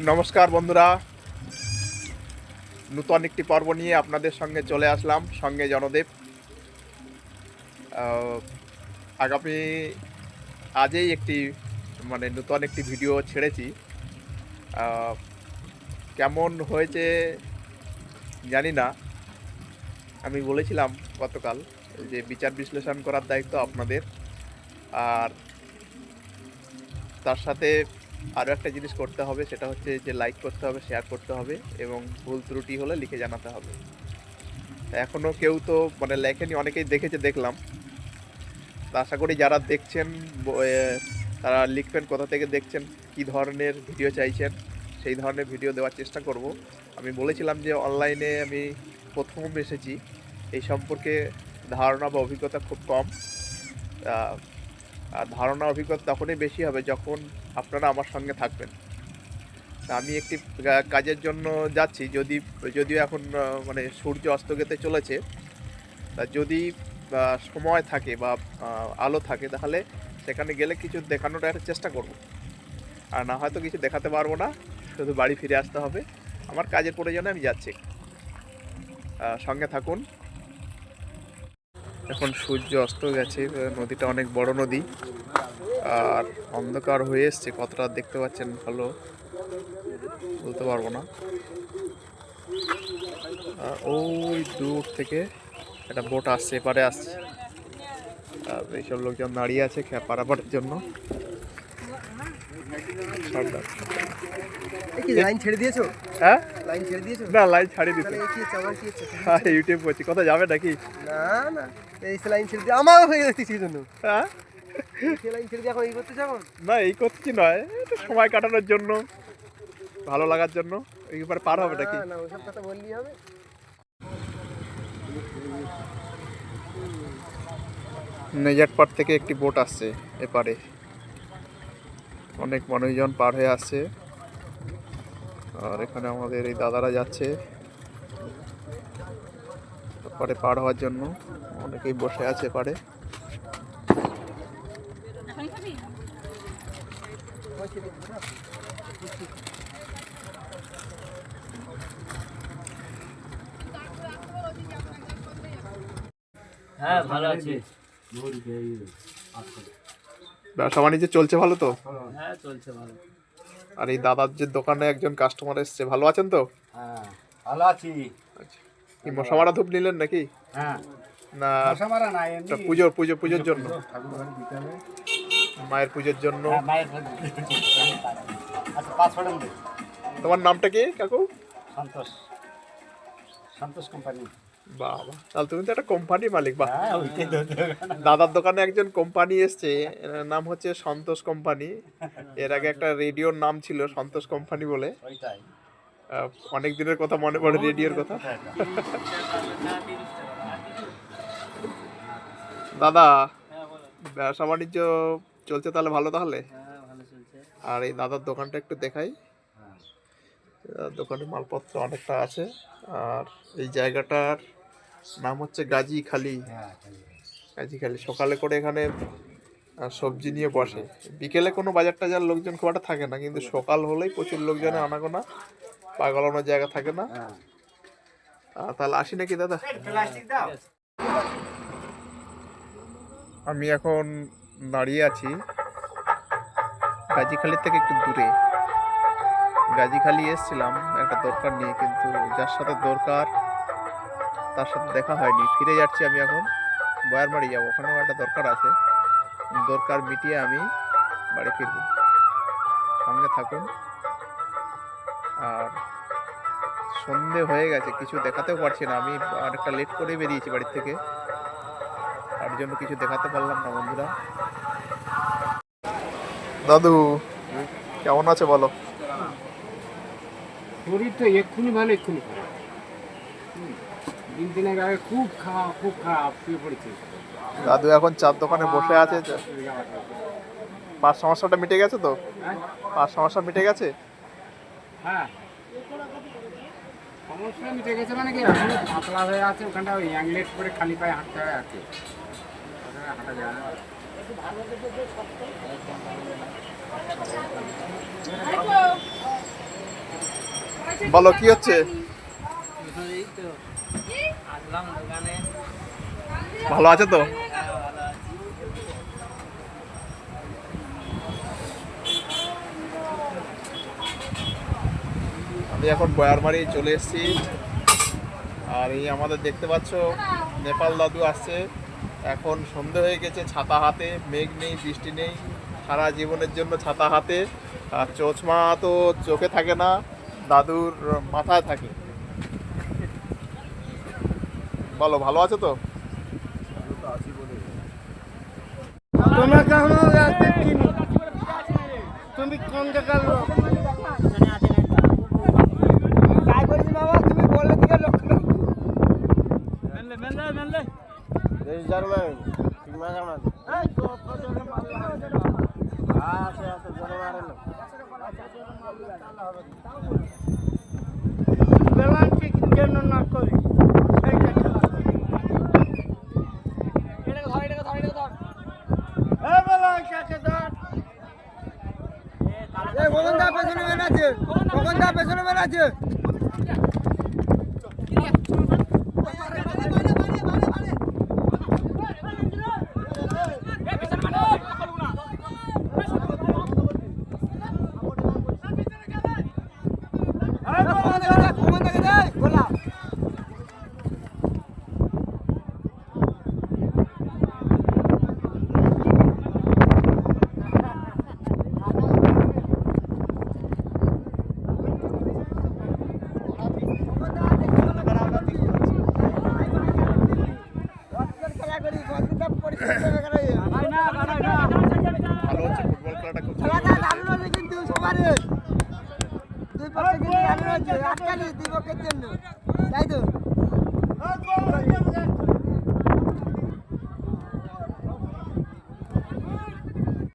নমস্কার বন্ধুরা। নূতন একটি পর্ব নিয়ে আপনাদের সঙ্গে চলে আসলাম, সঙ্গে জনদেব। আগামী আজই একটি মানে নূতন একটি ভিডিও ছেড়েছি। কেমন হয়েছে জানি না। আমি বলেছিলাম গতকাল যে বিচার বিশ্লেষণ করার দায়িত্ব আপনাদের। আর তার সাথে আরও একটা জিনিস করতে হবে, সেটা হচ্ছে যে লাইক করতে হবে শেয়ার করতে হবে এবং ভুল ত্রুটি হলে লিখে জানাতে হবে। এখনও কেউ তো মানে লেখেনি, অনেকেই দেখেছে, দেখলাম। তা আশা করি যারা দেখছেন তারা লিখবেন কোথা থেকে দেখছেন, কি ধরনের ভিডিও চাইছেন, সেই ধরনের ভিডিও দেওয়ার চেষ্টা করব। আমি বলেছিলাম যে অনলাইনে আমি প্রথম এসেছি। এই সম্পর্কে ধারণা বা অভিজ্ঞতা খুব কম। ধারণা অভিজ্ঞতা তখনই বেশি হবে যখন আপনারা আমার সঙ্গে থাকবেন। আমি একটি কাজের জন্য যাচ্ছি। যদি, যদিও এখন মানে সূর্য অস্ত যেতে চলেছে, তা যদি সময় থাকে বা আলো থাকে, তাহলে সেখানে গেলে কিছু দেখানোর একটা চেষ্টা করব। আর না হয়তো কিছু দেখাতে পারব না, শুধু বাড়ি ফিরে আসতে হবে। আমার কাজের প্রয়োজনে আমি যাচ্ছি। সঙ্গে থাকুন। এখন সূর্য অস্ত গেছে নদীটা অনেক বড় নদী। আর অন্ধকার হয়ে এসছে কতটা দেখতে পাচ্ছেন ভালো বলতে পারব না। আর ওই দূর থেকে একটা বোট আসছে এপারে আসছে। আর এইসব লোকজন দাঁড়িয়ে আছে পারাপারের জন্য। লাইন ছেড়ে দিয়েছ? হ্যাঁ? লাইন ছেড়ে দিয়েছ? না লাইন ছাড়িয়ে দিতে হ্যাঁ ইউটিউব করছি কোথায় যাবে নাকি? না না। এই সে লাইন ছেড়ে দিয়ে আমারও হয়ে যাচ্ছে সেই জন্য হ্যাঁ সে ছেড়ে দিয়ে এখন এই করতে যাব না এই করছি নয় একটু সময় কাটানোর জন্য ভালো লাগার জন্য এইবার পার হবে নাকি? না ওসব কথা বললেই হবে। নেজাট পার থেকে একটি বোট আসছে এপারে। অনেক মানুষজন পার হয়ে আসছে। আর এখানে আমাদের এই দাদারা যাচ্ছে। পারে পার হওয়ার জন্য। অনেকেই বসে আছে পারে। হ্যাঁ ভালো আছি। ব্যবসা বাণিজ্য চলছে ভালো তো? হ্যাঁ চলছে ভালো। আর এই দাদার যে দোকানে একজন কাস্টমার এসছে ভালো আছেন তো? হ্যাঁ ভালো আছি। আচ্ছা। কি মশা মারা ধূপ নিলেন নাকি? হ্যাঁ। না মশা মারা পুজোর পুজো পুজোর জন্য। মায়ের পুজোর জন্য। হ্যাঁ আচ্ছা তোমার নামটা কি কাকু? সন্তোষ। সন্তোষ কোম্পানি। বাবা তাহলে তুমি তো একটা কোম্পানি মালিক বাহ। হ্যাঁ দাদার দোকানে একজন কোম্পানি এসছে নাম হচ্ছে সন্তোষ কোম্পানি। এর আগে একটা রেডিওর নাম ছিল সন্তোষ কোম্পানি বলে। অনেক দিনের কথা মনে পড়ে রেডিওর কথা। দাদা ব্যবসা বাণিজ্য চলছে তাহলে ভালো তাহলে? হ্যাঁ আর এই দাদার দোকানটা একটু দেখাই। হ্যাঁ। দোকানে মালপত্র অনেকটা আছে। আর এই জায়গাটার নাম হচ্ছে গাজী খালি হ্যাঁ গাজী খালি সকালে করে এখানে সবজি নিয়ে বসে। বিকেলে কোনো বাজার টাজার লোকজন খুব একটা থাকে না কিন্তু সকাল হলেই প্রচুর লোকজনের আনাগোনা। পাগলানোর জায়গা থাকে না। হ্যাঁ। তাহলে আসি নাকি দাদা? আমি এখন দাঁড়িয়ে আছি গাজীখালির থেকে একটু দূরে। গাজীখালি এসেছিলাম একটা দরকার নিয়ে কিন্তু যার সাথে দরকার তার সাথে দেখা হয়নি। ফিরে যাচ্ছি আমি এখন বয়ারমারি যাব। ওখানেও একটা দরকার আছে। দরকার মিটিয়ে আমি বাড়ি ফিরব। সঙ্গে থাকুন। আর সন্ধে হয়ে গেছে কিছু দেখাতেও পারছি না। আমি অনেকটা লেট করে বেরিয়েছি বাড়ির থেকে। তার জন্য কিছু দেখাতে পারলাম না বন্ধুরা। দাদু কেমন আছে বলো? শরীর তো এক্ষুনি ভালো এক্ষুনি খারাপ। দিন দিনের আগে খুব খারাপ খুব খারাপ শুয়ে পড়েছে। দাদু এখন চার দোকানে বসে আছে। পাঁচ সমস্যাটা মিটে গেছে তো? হ্যাঁ? পাঁচ সমস্যা মিটে গেছে? হ্যাঁ। সমস্যা মিটে গেছে মানে কি এখন পাতলা হয়ে আছে ওখানটা ওই অ্যাংলেট করে খালি পায়ে হাঁটতে হয় আছে ওখানে হাঁটা যায় না। বলো কি হচ্ছে? এই তো আসলাম ভালো আছে তো হ্যাঁ, ভালো আছি আমি এখন বয়ারমারি চলে এসেছি। আর এই আমাদের দেখতে পাচ্ছ, নেপাল দাদু আসছে। এখন সন্ধে হয়ে গেছে, ছাতা হাতে, মেঘ নেই, বৃষ্টি নেই, সারা জীবনের জন্য ছাতা হাতে। আর চোচমা তো চোখে থাকে না, দাদুর মাথায় থাকে। বলো, ভালো আছো তো? চিনি তুমি কোন জায়গার লোক काय করেছি বাবা তুমি বললে দিকে লোক কেন না করি? পেছনে বেরাচ্ছে কখন দা পেছনে বেরাচ্ছে করতে গেলে আটকালি দিবকের জন্য তাই তো।